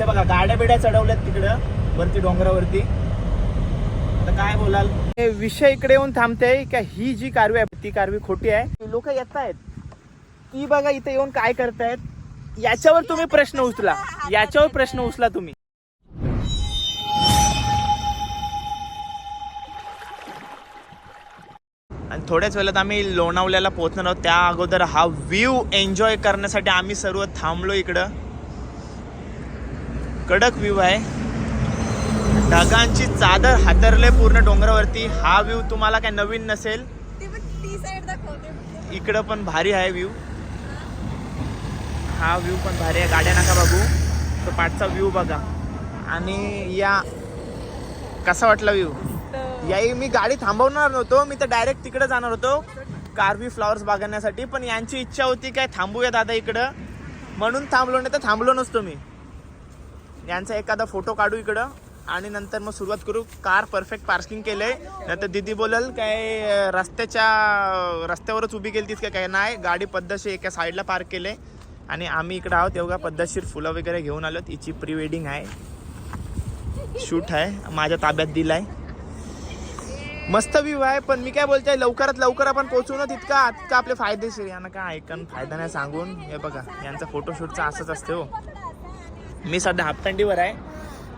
ते बघा गाड्या बिड्या चढवल्यात तिकडं वरती डोंगरावरती. आता काय बोलाल? हे विषय इकडे येऊन थांबते का ही जी कारवी आहे ती कारवी खोटी आहे. लोक येत आहेत. ती बघा इथे येऊन काय करतायत. याच्यावर तुम्ही प्रश्न उचला. याच्यावर प्रश्न उचला तुम्ही. आणि थोड्याच वेळात आम्ही लोणावल्याला पोहोचणार आहोत. त्या अगोदर हा व्ह्यू एन्जॉय करण्यासाठी आम्ही सर्व थांबलो इकडं. कडक व्ह्यू आहे. ढगांची चादर हातरले पूर्ण डोंगरावरती. हा व्ह्यू तुम्हाला काय नवीन नसेल? इकडं पण भारी आहे व्ह्यू. हा व्ह्यू पण भारी आहे. गाड्या नका बघू. तो पाठचा व्ह्यू बघा. आणि या कसा वाटला व्ह्यू? याही मी गाडी थांबवणार नव्हतो. मी तर डायरेक्ट तिकडे जाणार होतो. कारवी फ्लॉवर्स बघण्यासाठी. पण यांची इच्छा होती काय थांबूया दादा इकडं? म्हणून थांबलो नाही तर थांबलो नसतो मी. यांचा एखादा फोटो काढू इकडं. आणि नंतर मग सुरुवात करू. कार परफेक्ट पार्किंग केलंय. नंतर दिदी बोलल काय रस्त्याच्या रस्त्यावरच उभी केली का? काय नाही. गाडी पद्धतशीर एका साईडला पार्क केले आणि आम्ही इकडं आहोत. तेव्हा पद्धतशीर फुलं वगैरे घेऊन आलो हिची प्री वेडिंग आहे. शूट आहे. माझ्या ताब्यात दिलाय मस्त व्ह्यू आहे. पण मी काय बोलतोय लवकरात लवकर आपण पोहोचू ना तितका तितका आपले फायदेशीर यांना काय ऐकन फायदा नाही सांगून. हे बघा यांचा फोटोशूटचा असंच असते हो. मी सध्या हाफथंडीवर आहे.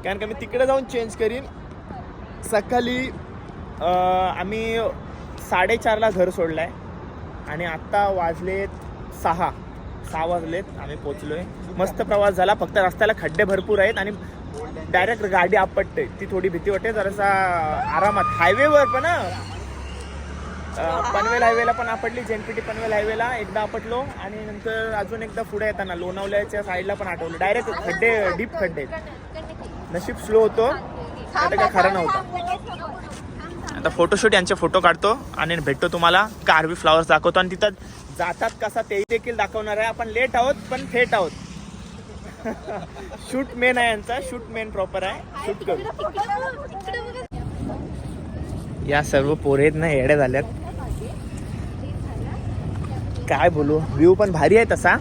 कारण का मी तिकडे जाऊन चेंज करीन. सकाळी आम्ही साडेचारला घर सोडलं आहे आणि आत्ता वाजलेत सहा. सहा वाजलेत आम्ही पोचलोय मस्त प्रवास झाला. फक्त रस्त्याला खड्डे भरपूर आहेत आणि डायरेक्ट गाडी आपटते. ती थोडी भीती वाटते. जरासा आरामात. हायवेवर पण पनवेल हायवेला पण आपटली जेनपीटी पनवेल हायवेला एकदा आपटलो आणि नंतर अजून एकदा पुढे येताना लोणावल्याच्या साईडला पण आठवलं. डायरेक्ट खड्डे डीप खड्डे. नशीब स्लो होतो. आता काय खरं नव्हतं. आता फोटोशूट यांचे फोटो काढतो आणि भेटतो तुम्हाला. कार्वी फ्लावर्स दाखवतो आणि तिथं जातात कसा ते देखील दाखवणार आहे. आपण लेट आहोत पण थेट आहोत. शूट मेन आहे यांचा. शूट मेन प्रॉपर आहे. शूट करू. या सर्व पोरेत ना येड्या झाल्यात. काय बोलू? व्ह्यू पण भारी आहे तसा.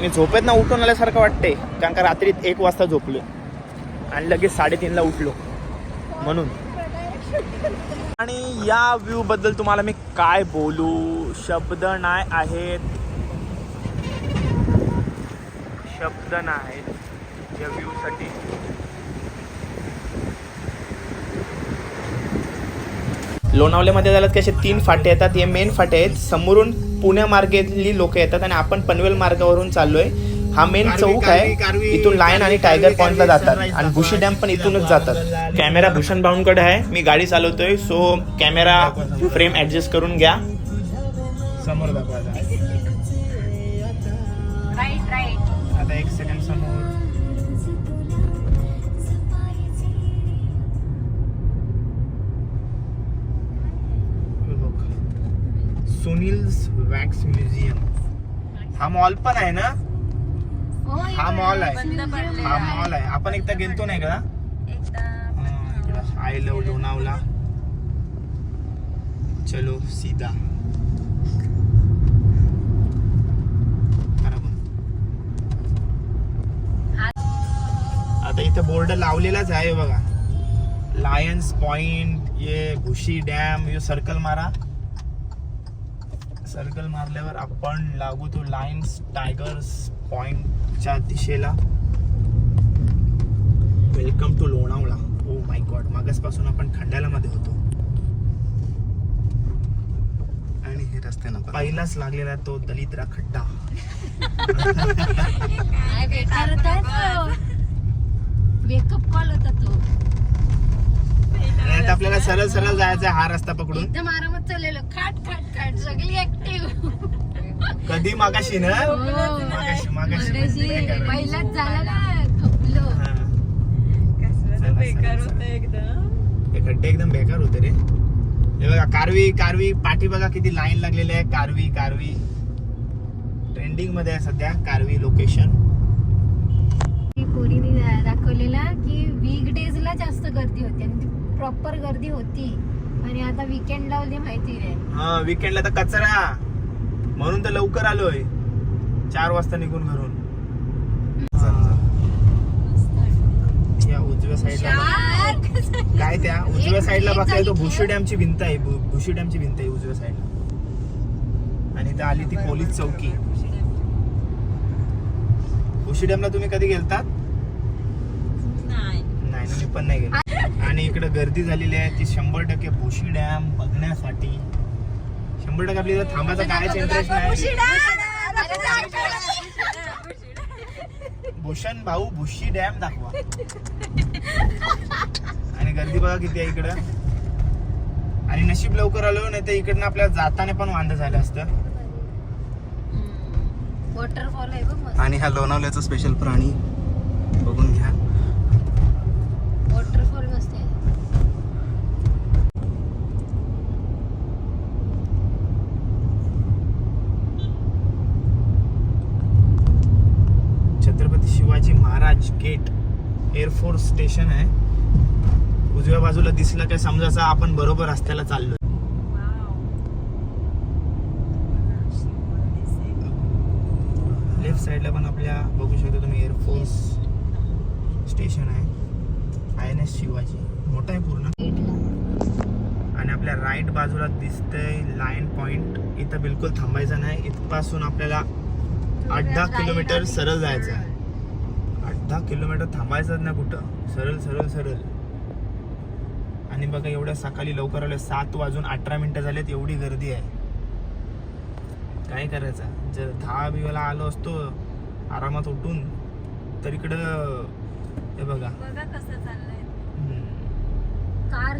मी झोपेत ना उठून आल्यासारखं वाटते कारण का रात्री एक वाजता झोपलो आणि लगेच साडेतीनला उठलो. म्हणून. आणि या व्ह्यू बद्दल तुम्हाला मी काय बोलू? शब्द नाही आहेत. शब्द नाही या व्ह्यू लोणावल्यामध्ये झालं की असे तीन फाटे येतात. हे मेन फाटे आहेत. समोरून पुण्या मार्गेतली लोक येतात आणि आपण पनवेल मार्गावरून चाललोय. हा मेन चौक आहे. इथून लायन आणि टायगर पॉइंटला जातात. आणि भुशी डॅम पण इथूनच जातात. कॅमेरा भूषण भाऊंकडे आहे. मी गाडी चालवतोय. सो कॅमेरा फ्रेम ऍडजस्ट करून घ्या. समोर दाखवा. सुनील्स वॅक्स म्युझियम हा मॉल पण आहे ना? हा मॉल आहे. हा. मॉल आहे. आपण एकदा गेलतो नाही का? एकदा आय लव लोणावला चलो सीधा. आता इथे बोर्ड लावलेलाच आहे बघा. लायन्स पॉइंट ये भुशी डॅम ये सर्कल मारा. सर्कल मारल्यावर आपण लागू तो लायन्स टायगर्स पॉइंटच्या दिशेला. Welcome to Lonavala. Oh my god मागासपासून आपण खंडाला मध्ये होतो. आणि हे रस्ते नको. पहिलाच लागलेला तो दलिद्रा खड्डा वेकअप कॉल होता तो. आपल्याला सरळ सरळ जायचं हा रस्ता पकडून. एकदम आरामात चाललेलो. सगळी ऍक्टिव्ह कधी मागाशी ना? मागाशी मागाशी नाही का? पहिलाच झाला ना खपलो. हा. चला, चला, चला. हे खड्डे एकदम बेकार होते रे. हे बघा कारवी कारवी पाठी बघा किती लाईन लागलेली आहे. कारवी कारवी. ट्रेंडिंगमध्ये आहे सध्या कारवी लोकेशन पोरीने दाखवलेला की वीक डेजला जास्त गर्दी होती आणि प्रॉपर गर्दी होती. आणि आता विकेंड लावली माहिती आहे हा विकेंडला तर कचरा. म्हणून तर लवकर आलोय. चार वाजता निघून घरून. या उजव्या साईडला काय त्या? उजव्या साईडला बघताय तो भुशी डॅमची भिंत आहे. भुशी डॅमची भिंत आहे उजव्या साईडला. आणि इथं आली ती पोलीस चौकी. भुशी डॅमला तुम्ही कधी गेलतात? नाही. मी पण नाही गेलो. आणि इकडे गर्दी झालेली आहे. ती शंभर टक्के भुशी डॅम बघण्यासाठी. शंभर टक्के आपली थांबायचा कायच इंटरेस्ट नाही. भूषण भाऊ भुशी डॅम दाखवा. आणि गर्दी बघा किती आहे इकडं. आणि नशीब लवकर आलो नाही तर इकडनं आपल्याला जाताना पण वांद झालं असतं. वॉटरफॉल आहे आणि हा लोणावल्याचा स्पेशल प्राणी बघून घ्या वॉटरफॉल मस्त आहे Chhatrapati Maharaj gate air force station आहे. उजव्या बाजूला दिसलं काय समजायचं आपण बरोबर रस्त्याला चाललो लेफ्ट साईडला पण आपल्या बघू शकता तुम्ही एअरफोर्स स्टेशन आहे. I N S Shivaji. मोठा आहे पूर्ण. आणि आपल्या राईट बाजूला दिसतंय लाईन पॉइंट इथं बिलकुल थांबायचं नाही. इथपासून आपल्याला आठ दहा किलोमीटर सरळ जायचं आहे. दहा किलोमीटर थांबायचंच ना कुठं. सरळ सरळ सरळ. आणि बघा एवढ्या सकाळी लवकर आले सात वाजून अठरा मिनिटं झालेत. एवढी गर्दी आहे. काय करायचं? जर दहा बिवाला आलो असतो आरामात उठून तर इकडं हे बघा. बघा कसं चाललंय. कार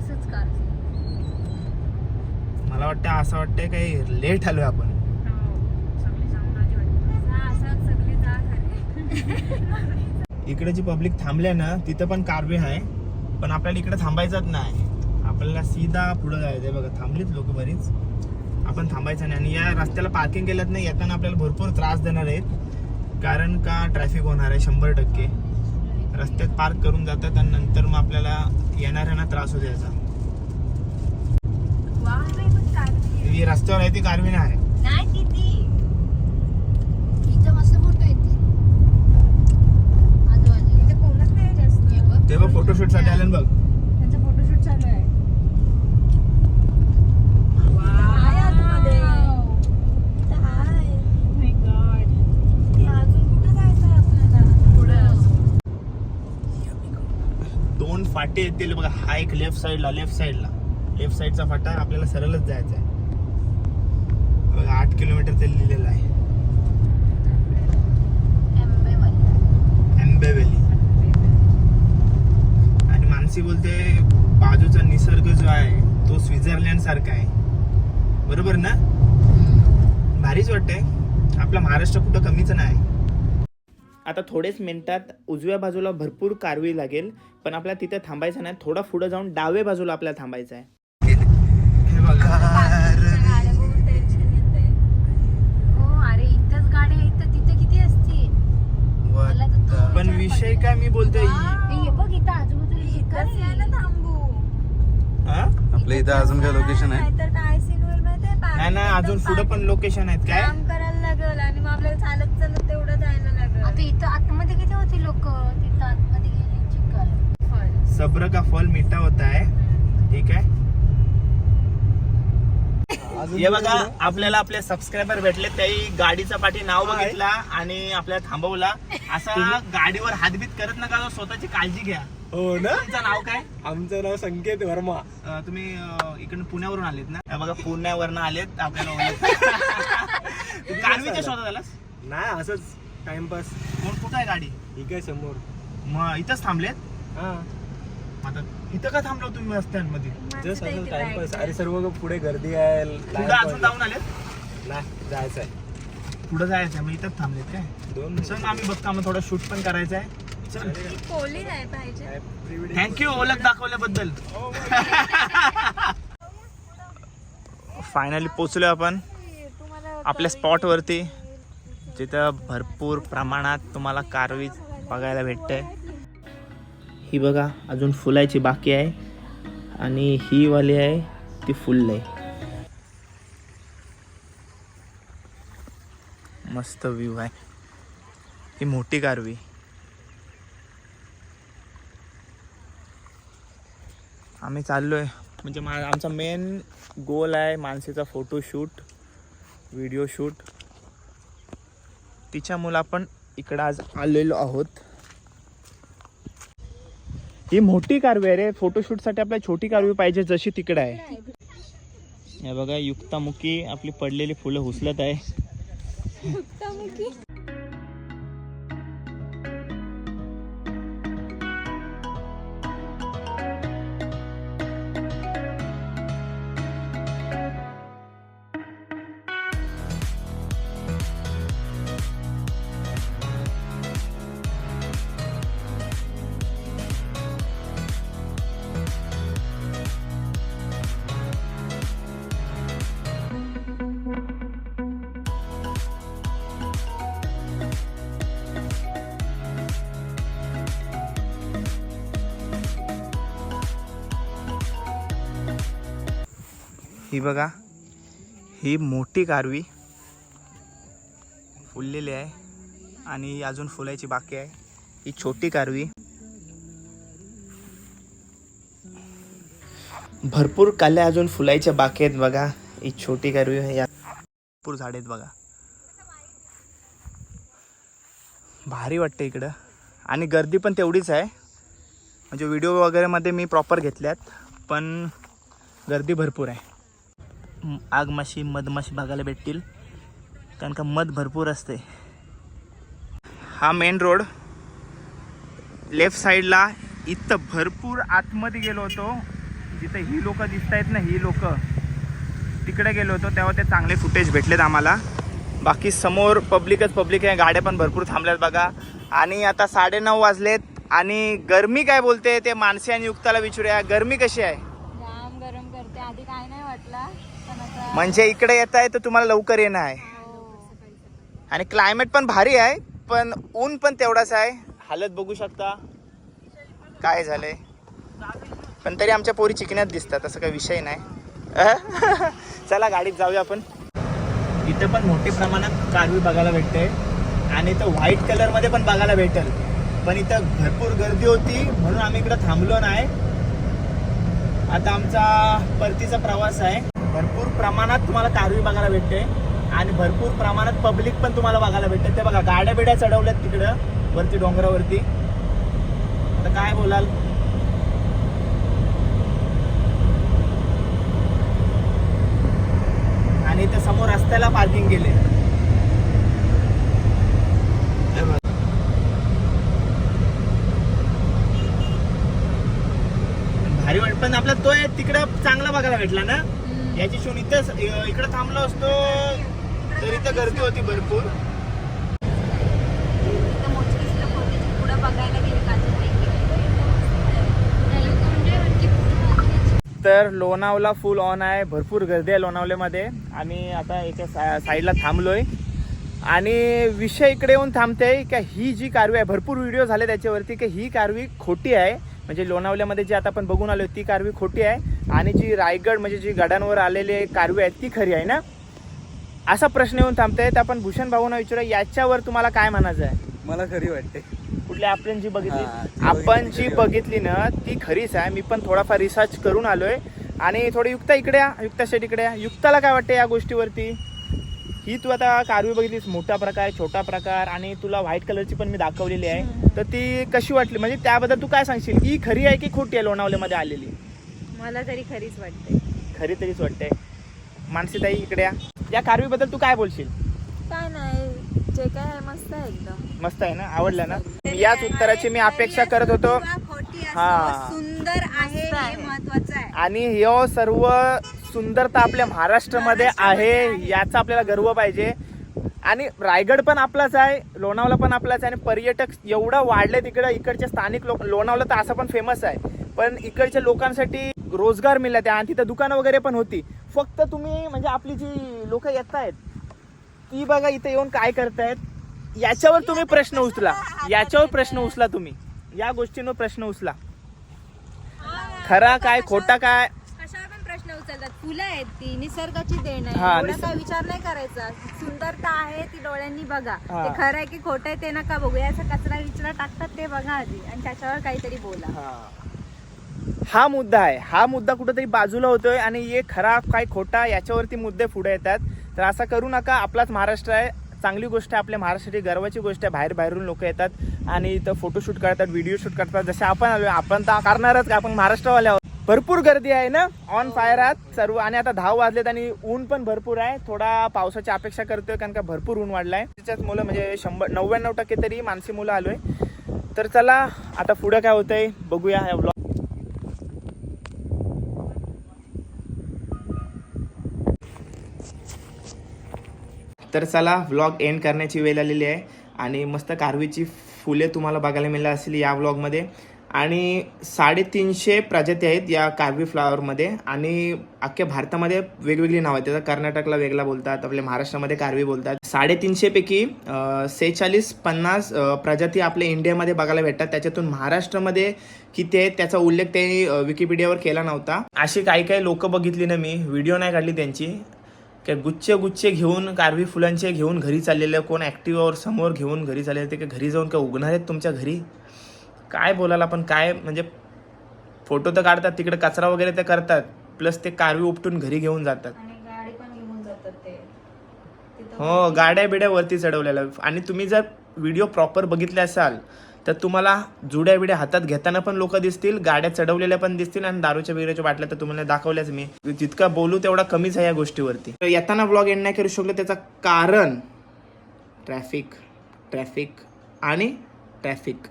मला वाटतं असं वाटतंय काही लेट आलोय आपण. असं सगळी जा खरी इकडे जी पब्लिक थांबले ना तिथं पण कारवे आहे. पण आपल्याला इकडे थांबायचंच नाही. आपल्याला सीधा पुढे जायचंय बघा थांबलीत लोक बरीच. आपण थांबायचं नाही. आणि या रस्त्याला पार्किंग केलं नाही येताना आपल्याला भरपूर त्रास देणार आहेत. कारण का ट्रॅफिक होणार आहे शंभर टक्के. रस्त्यात पार्क करून जातात आणि नंतर मग आपल्याला येणाऱ्यांना त्रास होतो याचा रस्त्यावर आहे ती कारवी नाही आहे नाही किती इथं मस्त फोटो येते आजूबाजूला इथे कोणच नाही जास्त हे बघ. ते बघ फोटोशूटसाठी आले ना बघ त्यांचं फोटोशूट चालू आहे आतमध्ये. अजून कुठं आपल्याला दोन फाटे येतील बघा हा एक लेफ्ट साईडला लेफ्ट साईडला लेफ्ट साईडचा फाटा आपल्याला सरळच जायचा आहे बघा आठ किलोमीटर ते लिहिलेलं आहे आंबेवाली. मानसी बोलते बाजूचा निसर्ग जो आहे तो स्वित्झर्लंड सारखा आहे. बरोबर ना. भारीच वाटतंय. आपला महाराष्ट्र कुठं कमीच नाही. आता थोडेच मिनिटात उजव्या बाजूला भरपूर कारवी लागेल पण आपल्याला तिथे थांबायचं नाही. थोडा पुढे जाऊन डाव्या बाजूला आपल्याला थांबायचं आहे. हे हो पण विषय काय मी बोलतोय. हे बघ इथं आजूबाजूला हा? आपल्या इथं अजून काय लोकेशन आहे? नाहीतर काय सीन होईल नाही नाही अजून पुढे पण लोकेशन आहेत काय? काम करायला लागल आणि मग आपल्याला चालत चालत तेवढं जायला लागल. आता इथं आतमध्ये किती होती लोक? तिथं आतमध्ये गेली सब्र का फल मीठा होता है ठीक आहे. हे बघा आपल्याला आपले सबस्क्रायबर भेटले त्याही गाडीचा पाठी नाव बघितला आणि आपल्याला थांबवला. असा गाडीवर हातबीत करत नका स्वतःची काळजी घ्या. हो ना? तुमचं नाव काय? आमचं नाव संकेत वर्मा. अं, तुम्ही इकडून पुण्यावरून आलेत ना? हे बघा पुण्यावरून आलेत आपल्याला ओळख. शोधात आलास? नाही असंच. टाइमपास. कोण कुठं आहे गाडी? ठीक आहे समोर. मग इथंच थांबलेत? हा. आता इथं का थांबलो तुम्ही रस्त्यांमध्ये? जस्ट असं टाइमपास. अरे सर्व पुढे गर्दी आहे. पुढे अजून जाऊन आलेत? नाही जायचं आहे पुढे जायचं मग इथंच थांबलेत काय? दोन चल आम्ही बघतो आम्हाला थोडं शूट पण करायचं आहे थँक्यू ओळख दाखवल्याबद्दल. फायनली पोचलो आपण. आपल्या स्पॉट वरती. जिथं भरपूर प्रमाणात तुम्हाला कारवी बघायला भेटते ही बघा अजून फुलायची बाकी आहे. आणि ही वाली आहे ती फुल आहे. मस्त व्ह्यू आहे. ही मोठी कारवी आम्ही चाललो आहे म्हणजे मा आमचा मेन गोल आहे मानसीचा फोटोशूट व्हिडिओ शूट तिच्यामुळे आपण इकडं आज आलेलो आहोत. ही मोठी कारवी आहे रे. फोटोशूटसाठी आपल्याला छोटी कारवी पाहिजे जशी तिकडे आहे. हे बघा युक्तामुखी आपली पडलेली फुलं हुसलत आहे. ही बघा ही मोठी कारवी फुललेली आहे आणि अजून फुलायची बाकी आहे. ही छोटी कारवी भरपूर काल्या अजून फुलायच्या बाकी आहेत बघा. ही छोटी कारवी या भरपूर झाड आहेत बघा. भारी वाटते इकडं. आणि गर्दी पण तेवढीच आहे. म्हणजे व्हिडिओ वगैरेमध्ये मी प्रॉपर घेतल्यात पण गर्दी भरपूर आहे. आगमाशी मधमाशी बघायला भेटतील. कारण का मध भरपूर असते. हा मेन रोड लेफ्ट साईडला इथं भरपूर आतमध्ये गेलो होतो. जिथे ही लोक दिसत आहेत ना ही लोक. तिकडे गेलो होतो तेव्हा ते चांगले फुटेज भेटलेत आम्हाला. बाकी समोर पब्लिकच पब्लिक आहे गाड्या पण भरपूर थांबल्यात बघा. आणि आता साडेनऊ वाजलेत आणि गरमी काय बोलते ते माणसे आणि युक्ताला विचारूया गरमी कशी आहे जाम गरम करते आधी काय नाही वाटला पण आता म्हणजे इकडे येत आहे तर तुम्हाला लवकर येणं आहे. आणि क्लायमेट पण भारी आहे पण ऊन पण तेवढाच आहे. हालत बघू शकता. काय झालंय? पण तरी आमच्या पोरी चिकण्यात दिसतात असं काही विषय नाही. चला गाडीत जाऊया आपण. इथं पण मोठ्या प्रमाणात कारवी बघायला भेटते. आणि इथं व्हाईट कलरमध्ये पण बघायला भेटेल. पण इथं भरपूर गर्दी होती म्हणून आम्ही इकडं थांबलो नाही. आता आमचा परतीचा प्रवास आहे. भरपूर प्रमाणात तुम्हाला कारवी बघायला भेटते. आणि भरपूर प्रमाणात पब्लिक पण तुम्हाला बघायला भेटते. ते बघा गाड्या बिड्या चढवल्यात तिकडं वरती डोंगरावरती. आता काय बोलाल? आणि इथे समोर रस्त्याला पार्किंग केले भारी वाट पण आपला तो तिकडं चांगला बघायला भेटला ना? याची शून इथं इकडं थांबलो असतो तर इथं गर्दी होती भरपूर. तर लोणावला फुल ऑन आहे भरपूर गर्दी आहे लोणावल्यामध्ये. आम्ही आता एका सा साईडला थांबलोय. आणि विषय इकडे येऊन थांबते का ही जी कारवी आहे भरपूर व्हिडिओ झाले त्याच्यावरती की ही कारवी खोटी आहे. म्हणजे लोणावल्यामध्ये जी आता आपण बघून आलो ती कारवी खोटी आहे आणि जी रायगड म्हणजे जी गडांवर आलेली कारवी आहे ती खरी आहे ना? असा प्रश्न येऊन थांबते तर आपण भूषण भाऊना विचारू याच्यावर तुम्हाला काय म्हणायचं आहे? मला खरी वाटते. कुठल्या आपण जी बघितली? आपण जी बघितली ना ती खरीच आहे. मी पण थोडाफार रिसर्च करून आलोय. आणि थोडी युक्ता इकडे या युक्ता शेट इकडे या. युक्ताला काय वाटते या गोष्टीवरती? ही तू आता कारवी बघितलीस मोठा प्रकार छोटा प्रकार आणि तुला व्हाईट कलरची पण मी दाखवलेली आहे. तर ती कशी वाटली? म्हणजे त्याबद्दल तू काय सांगशील? ही खरी आहे की खोटी आहे लोणावल्यामध्ये आलेली? मला तरी खरीच वाटते. खरी तरीच वाटते. मानसीताई इकडे या. या कारवीबद्दल तू काय बोलशील? काय नाही जे काय आहे मस्त आहे एकदम. मस्त आहे ना? आवडलं ना? याच उत्तराची मी अपेक्षा करत होतो. हा. सुंदर आहे हे. महत्वाचं आहे. आणि ह्यो सर्व सुंदरता आपल्या महाराष्ट्रामध्ये आहे याचा आपल्याला गर्व पाहिजे. आणि रायगड पण आपलाच आहे लोणावळा पण आपलाच आहे आणि पर्यटक एवढं वाढले तिकडं इकडचे स्थानिक लोक लोणावळा तर असं पण फेमस आहे. पण इकडच्या लोकांसाठी रोजगार मिळला त्या आणि तिथं दुकानं वगैरे पण होती. फक्त तुम्ही म्हणजे आपली जी लोक येत आहेत ती बघा इथे येऊन काय करतायत. याच्यावर तुम्ही प्रश्न उचला. याच्यावर प्रश्न उचला तुम्ही. या गोष्टींवर प्रश्न उचला. खरा काय खोटा काय कशावर पण प्रश्न उचलतात फुलं आहेत ती निसर्गाची देण आहे. हा, निसर्ग- काय विचार नाही करायचा. सुंदरता आहे ती डोळ्यांनी बघा. हा. ते खरं आहे की खोटं आहे ते नका बघू याचा कचरा विचरा टाकतात ते बघा आधी. आणि त्याच्यावर काहीतरी बोला. हा. मुद्दा आहे. हा मुद्दा कुठेतरी बाजूला होतोय आणि हे खरा काय खोटा याच्यावरती मुद्दे पुढे येतात. तर असं करू नका. आपलाच महाराष्ट्र आहे. चांगली गोष्ट आहे. आपल्या महाराष्ट्राची गर्वाची गोष्ट आहे. बाहेर बाहेरून लोक येतात आणि इथं फोटोशूट करतात व्हिडिओ शूट करतात. जसे आपण आलो आपण तर करणारच आपण महाराष्ट्रवाले आहोत. भरपूर गर्दी आहे ना? ऑन फायर आहात सर्व. आणि आता दहा वाजलेत आणि ऊन पण भरपूर आहे. थोडा पावसाची अपेक्षा करतोय कारण का भरपूर ऊन वाढलाय. त्याच्यात मुलं म्हणजे शंभर नव्याण्णव टक्के तरी मानसी मुलं आलोय. तर चला आता पुढं काय होतंय बघूया ह्या ब्लॉग तर चला व्लॉग एंड करण्याची वेळ आलेली आहे. आणि मस्त कारवीची फुले तुम्हाला बघायला मिळाली असतील या व्लॉगमध्ये आणि साडेतीनशे प्रजाती आहेत या कारवी फ्लावरमध्ये आणि अख्ख्या भारतामध्ये वेगवेगळी नावं आहेत. त्याचा कर्नाटकला वेगळा बोलतात आपल्या महाराष्ट्रामध्ये कारवी बोलतात. साडेतीनशेपैकी सेहेचाळीस पन्नास प्रजाती आपल्या इंडियामध्ये बघायला भेटतात. त्याच्यातून महाराष्ट्रामध्ये किती आहेत त्याचा उल्लेख त्यांनी विकिपीडियावर केला नव्हता. अशी काही काही लोक बघितली ना मी व्हिडिओ नाही काढली त्यांची. काय गुच्छ गुच्छे घेऊन कारवी फुलांचे घेऊन घरी चाललेले कोण ॲक्टिवावर समोर घेऊन घरी चाललेले ते काय घरी जाऊन काय उगणार आहेत तुमच्या घरी? काय बोलायला पण काय म्हणजे फोटो तर काढतात तिकडे कचरा वगैरे ते करतात प्लस ते कारवी उपटून घरी घेऊन जातात. हो गाड्या बिड्या वरती चढवलेल्या. आणि तुम्ही जर व्हिडिओ प्रॉपर बघितले असाल तर तुम्हाला जुड्या बिड्या हातात घेताना पण लोक दिसतील गाड्या चढवलेल्या पण दिसतील आणि दारूच्या बिऱ्याच्या बाटल्या तर तुम्हाला दाखवल्याच मी. जितका बोलू तेवढा कमीच आहे या गोष्टीवरती. तर येताना ब्लॉग एंड नाही करू शकलो त्याचं कारण ट्रॅफिक ट्रॅफिक आणि ट्रॅफिक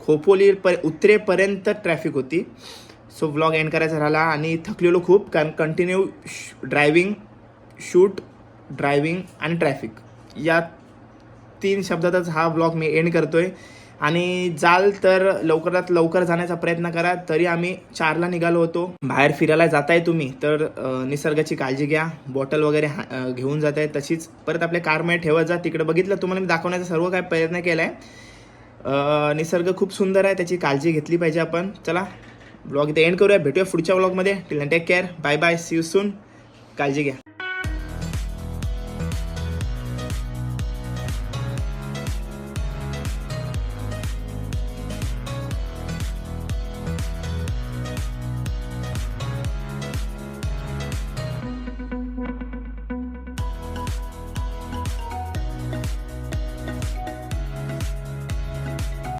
खोपोली प उतरेपर्यंत ट्रॅफिक होती. सो व्लॉग एंड करायचा राहिला आणि थकलेलो खूप कारण कंटिन्यू ड्रायव्हिंग शूट ड्रायव्हिंग आणि ट्रॅफिक या तीन शब्दातच हा व्लॉग मी एंड करतो आहे आणि जाल तर लवकरात लवकर जाण्याचा प्रयत्न करा तरी आम्ही चारला निघालो होतो. बाहेर फिरायला जाताय तुम्ही तर निसर्गाची काळजी घ्या. बॉटल वगैरे हा- जात आहे तशीच. परत आपल्या कारमध्ये ठेवत जा. तिकडे बघितलं तुम्हाला मी दाखवण्याचा सर्व काय प्रयत्न केला आहे निसर्ग खूप सुंदर आहे त्याची काळजी घेतली पाहिजे आपण. चला ब्लॉग इथे एंड करूया. भेटूया पुढच्या ब्लॉगमध्ये till take care bye bye see you soon काळजी घ्या.